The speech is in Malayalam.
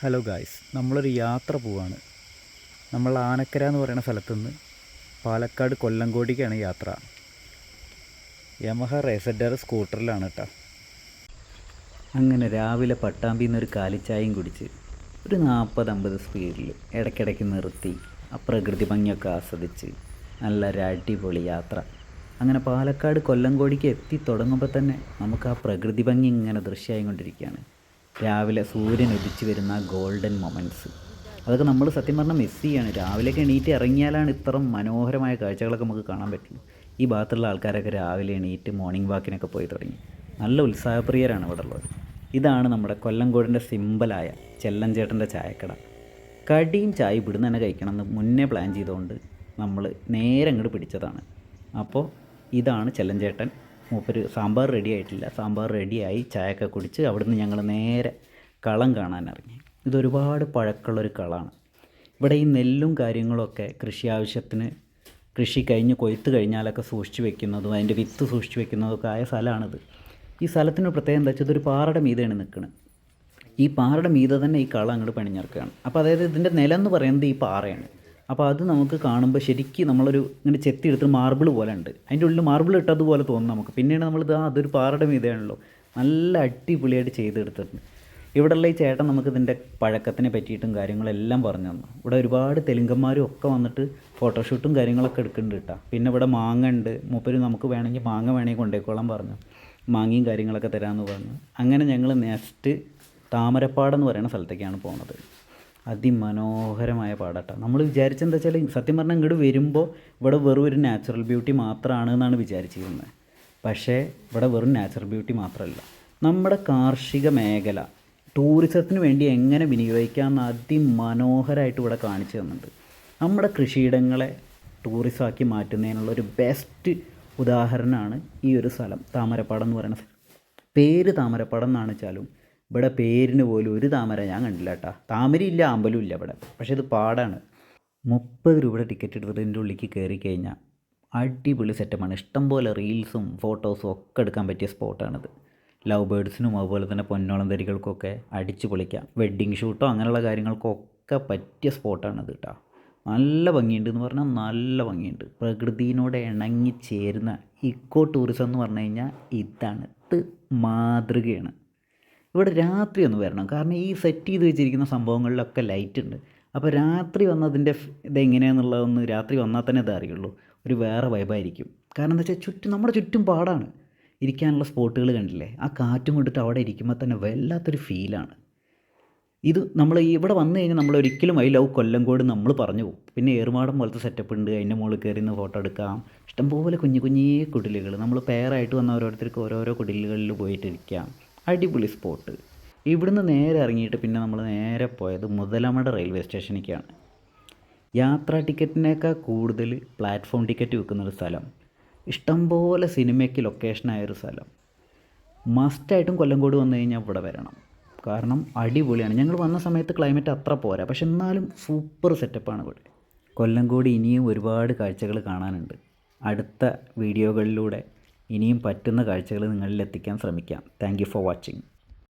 ഹലോ ഗായ്സ് നമ്മളൊരു യാത്ര പോവാണ്. നമ്മൾ ആനക്കര എന്ന് പറയുന്ന സ്ഥലത്തു നിന്ന് പാലക്കാട് കൊല്ലങ്കോടിക്കാണ് യാത്ര. യമഹ റേസഡർ സ്കൂട്ടറിലാണ് കേട്ടോ. അങ്ങനെ രാവിലെ പട്ടാമ്പിയിൽ നിന്നൊരു കാലിച്ചായയും കുടിച്ച് ഒരു നാൽപ്പത് അമ്പത് സ്പീഡിൽ ഇടയ്ക്കിടയ്ക്ക് നിർത്തി ആ പ്രകൃതി ഭംഗിയൊക്കെ ആസ്വദിച്ച് നല്ലൊരു അടിപൊളി യാത്ര. അങ്ങനെ പാലക്കാട് കൊല്ലങ്കോടിക്ക് എത്തി തുടങ്ങുമ്പോൾ തന്നെ നമുക്ക് ആ പ്രകൃതി ഭംഗി ഇങ്ങനെ ദൃശ്യമായി കൊണ്ടിരിക്കുകയാണ് രാവിലെ സൂര്യൻ ഉദിച്ചു വരുന്ന ഗോൾഡൻ മൊമെന്റ്സ് അതൊക്കെ നമ്മൾ സത്യം പറഞ്ഞാൽ മിസ് ചെയ്യാണ്. രാവിലെയൊക്കെ എണീറ്റ് ഇറങ്ങിയാലാണ് ഇത്ര മനോഹരമായ കാഴ്ചകളൊക്കെ നമുക്ക് കാണാൻ പറ്റുള്ളൂ ഈ ഭാഗത്തുള്ള ആൾക്കാരൊക്കെ രാവിലെ എണീറ്റ് മോർണിംഗ് വാക്കിനൊക്കെ പോയി തുടങ്ങി. നല്ല ഉത്സാഹപ്രിയരാണ് ഇവിടെ ഉള്ളത്. ഇതാണ് നമ്മുടെ കൊല്ലംകോടിന്റെ സിമ്പിളായ ചെല്ലഞ്ചേട്ടന്റെ ചായക്കട. കടിയും ചായ ഇവിടുന്ന് തന്നെ കഴിക്കണം എന്ന് മുന്നേ പ്ലാൻ ചെയ്തുകൊണ്ട് നമ്മൾ നേരെ അങ്ങോട്ട് പിടിച്ചതാണ്. അപ്പോൾ ഇതാണ് ചെല്ലഞ്ചേട്ടൻ മൂപ്പര് സാമ്പാർ റെഡി ആയിട്ടില്ല. സാമ്പാർ റെഡിയായി ചായയൊക്കെ കുടിച്ച് അവിടുന്ന് ഞങ്ങൾ നേരെ കളം കാണാൻ ഇറങ്ങി ഇതൊരുപാട് പഴക്കമുള്ളൊരു കളമാണ് ഇവിടെ ഈ നെല്ലും കാര്യങ്ങളൊക്കെ കൃഷി ആവശ്യത്തിന് കൃഷി കഴിഞ്ഞ് കൊയ്ത്ത് കഴിഞ്ഞാലൊക്കെ സൂക്ഷിച്ച് വെക്കുന്നതും അതിന്റെ വിത്ത് സൂക്ഷിച്ച് വെക്കുന്നതൊക്കെ ആയ സ്ഥലമാണിത്. ഈ സ്ഥലത്തിന് പ്രത്യേകം എന്താ വെച്ചാൽ ഇതൊരു പാറയുടെ മീതെയാണ് നിൽക്കുന്നത് ഈ പാറയുടെ മീതെ തന്നെ ഈ കളം അങ്ങോട്ട് പണിഞ്ഞിറക്കുകയാണ് അപ്പോൾ അതായത് ഇതിന്റെ നിലം എന്ന് പറയുന്നത് ഈ പാറയാണ്. അപ്പോൾ അത് നമുക്ക് കാണുമ്പോൾ ശരിക്കും നമ്മളൊരു ഇങ്ങനെ ചെത്തി എടുത്ത് മാർബിൾ പോലെ ഉണ്ട്. അതിന്റെ ഉള്ളിൽ മാർബിൾ ഇട്ടതുപോലെ തോന്നും നമുക്ക്. പിന്നെയാണ് നമ്മൾ ആ അതൊരു പാറയുടെ മീതയാണല്ലോ. നല്ല അടിപൊളിയായിട്ട് ചെയ്തെടുത്തിട്ടുണ്ട്. ഇവിടെയുള്ള ഈ ചേട്ടൻ നമുക്ക് ഇതിന്റെ പഴക്കത്തിനെ പറ്റിയിട്ടും കാര്യങ്ങളെല്ലാം പറഞ്ഞു തന്നു. ഇവിടെ ഒരുപാട് തെലുങ്കന്മാരും ഒക്കെ വന്നിട്ട് ഫോട്ടോഷൂട്ടും കാര്യങ്ങളൊക്കെ എടുക്കുന്നുണ്ട് കേട്ടോ. പിന്നെ ഇവിടെ മാങ്ങ ഉണ്ട്. മൂപ്പര് നമുക്ക് വേണമെങ്കിൽ മാങ്ങ വേണമെങ്കിൽ കൊണ്ടേക്കോളാൻ പറഞ്ഞു. മാങ്ങയും കാര്യങ്ങളൊക്കെ തരാമെന്ന് പറഞ്ഞു. അങ്ങനെ ഞങ്ങൾ നെക്സ്റ്റ് താമരപ്പാടെന്ന് പറയുന്ന സ്ഥലത്തേക്കാണ് പോകുന്നത് അതിമനോഹരമായ പാടട്ടോ. നമ്മൾ വിചാരിച്ചെന്താ വെച്ചാൽ സത്യം പറഞ്ഞാൽ ഇങ്ങോട്ട് വരുമ്പോൾ ഇവിടെ വെറും ഒരു നാച്ചുറൽ ബ്യൂട്ടി മാത്രമാണ് എന്നാണ് വിചാരിച്ചിരുന്നത് പക്ഷേ ഇവിടെ വെറും നാച്ചുറൽ ബ്യൂട്ടി മാത്രമല്ല നമ്മുടെ കാർഷിക മേഖല ടൂറിസത്തിന് വേണ്ടി എങ്ങനെ വിനിയോഗിക്കാമെന്ന് അതിമനോഹരമായിട്ട് ഇവിടെ കാണിച്ചു തന്നിട്ടുണ്ട്. നമ്മുടെ കൃഷിയിടങ്ങളെ ടൂറിസമാക്കി മാറ്റുന്നതിനുള്ള ഒരു ബെസ്റ്റ് ഉദാഹരണമാണ് ഈ ഒരു സ്ഥലം താമരപ്പാടം എന്ന് പറയുന്ന പേര് താമരപ്പാടം എന്നാണ് വെച്ചാലും ഇവിടെ പേരിന് പോലും ഒരു താമര ഞാൻ കണ്ടില്ല കേട്ടോ. താമരയില്ല അമ്പലും ഇല്ല ഇവിടെ. പക്ഷേ ഇത് പാടാണ്. മുപ്പത് രൂപയുടെ ടിക്കറ്റ് എടുത്തിട്ട് ഇതിന്റെ ഉള്ളിലേക്ക് കയറി കഴിഞ്ഞാൽ അടിപൊളി സെറ്റപ്പാണ് ഇഷ്ടംപോലെ റീൽസും ഫോട്ടോസും ഒക്കെ എടുക്കാൻ പറ്റിയ സ്പോട്ടാണിത് ലവ് ബേഡ്സിനും അതുപോലെ തന്നെ പൊന്നോളം തരികൾക്കൊക്കെ അടിച്ചു പൊളിക്കാം. വെഡ്ഡിങ് ഷൂട്ടോ അങ്ങനെയുള്ള കാര്യങ്ങൾക്കൊക്കെ പറ്റിയ സ്പോട്ടാണിത് കേട്ടോ. നല്ല ഭംഗിയുണ്ട് എന്ന് പറഞ്ഞാൽ നല്ല ഭംഗിയുണ്ട്. പ്രകൃതിയോട് ഇണങ്ങി ചേരുന്ന ഇക്കോ ടൂറിസം എന്ന് പറഞ്ഞു കഴിഞ്ഞാൽ ഇതാണ്. ഇത് മാതൃകയാണ്. ഇവിടെ രാത്രി ഒന്ന് വരണം. കാരണം ഈ സെറ്റ് ചെയ്ത് വെച്ചിരിക്കുന്ന സംഭവങ്ങളിലൊക്കെ ലൈറ്റ് ഉണ്ട്. അപ്പോൾ രാത്രി വന്നതിന്റെ ഇതെങ്ങനെയാണെന്നുള്ളതൊന്ന് രാത്രി വന്നാൽ തന്നെ ഇത് അറിയുള്ളൂ. ഒരു വേറെ വൈബായിരിക്കും കാരണം എന്താ വെച്ചാൽ ചുറ്റും നമ്മുടെ ചുറ്റും പാടാണ്. ഇരിക്കാനുള്ള സ്പോട്ടുകൾ കണ്ടില്ലേ? ആ കാറ്റും കൊണ്ടിട്ട് അവിടെ ഇരിക്കുമ്പോൾ തന്നെ വല്ലാത്തൊരു ഫീലാണ് ഇത് നമ്മൾ ഇവിടെ വന്നു കഴിഞ്ഞാൽ നമ്മൾ ഒരിക്കലും ഐ ലവ് കൊല്ലം കോട് നമ്മൾ പറഞ്ഞു പോകും. പിന്നെ ഏറുമാടം പോലത്തെ സെറ്റപ്പ് ഉണ്ട്. അതിന്റെ മുകളിൽ കയറി നിന്ന് ഫോട്ടോ എടുക്കാം. ഇഷ്ടംപോലെ കുഞ്ഞു കുഞ്ഞേ കുടിലുകൾ നമ്മൾ പെയറായിട്ട് വന്ന ഓരോരുത്തർക്ക് ഓരോരോ കുടിലുകളിൽ പോയിട്ടിരിക്കാം. അടിപൊളി സ്പോട്ട് ഇവിടുന്ന് നേരെ ഇറങ്ങിയിട്ട് പിന്നെ നമ്മൾ നേരെ പോയത് മുതലമട റെയിൽവേ സ്റ്റേഷനിലേക്കാണ് യാത്രാ ടിക്കറ്റിനേക്കാൾ കൂടുതൽ പ്ലാറ്റ്ഫോം ടിക്കറ്റ് വിൽക്കുന്നൊരു സ്ഥലം. ഇഷ്ടംപോലെ സിനിമയ്ക്ക് ലൊക്കേഷനായൊരു സ്ഥലം. മസ്റ്റായിട്ടും കൊല്ലംകോട് വന്നു കഴിഞ്ഞാൽ ഇവിടെ വരണം. കാരണം അടിപൊളിയാണ്. ഞങ്ങൾ വന്ന സമയത്ത് ക്ലൈമറ്റ് അത്ര പോരാ. പക്ഷെ എന്നാലും സൂപ്പർ സെറ്റപ്പാണ് ഇവിടെ. കൊല്ലംകോട് ഇനിയും ഒരുപാട് കാഴ്ചകൾ കാണാനുണ്ട്. അടുത്ത വീഡിയോകളിലൂടെ ഇനിയും പറ്റുന്ന കാഴ്ചകൾ നിങ്ങളിൽ എത്തിക്കാൻ ശ്രമിക്കാം. Thank for watching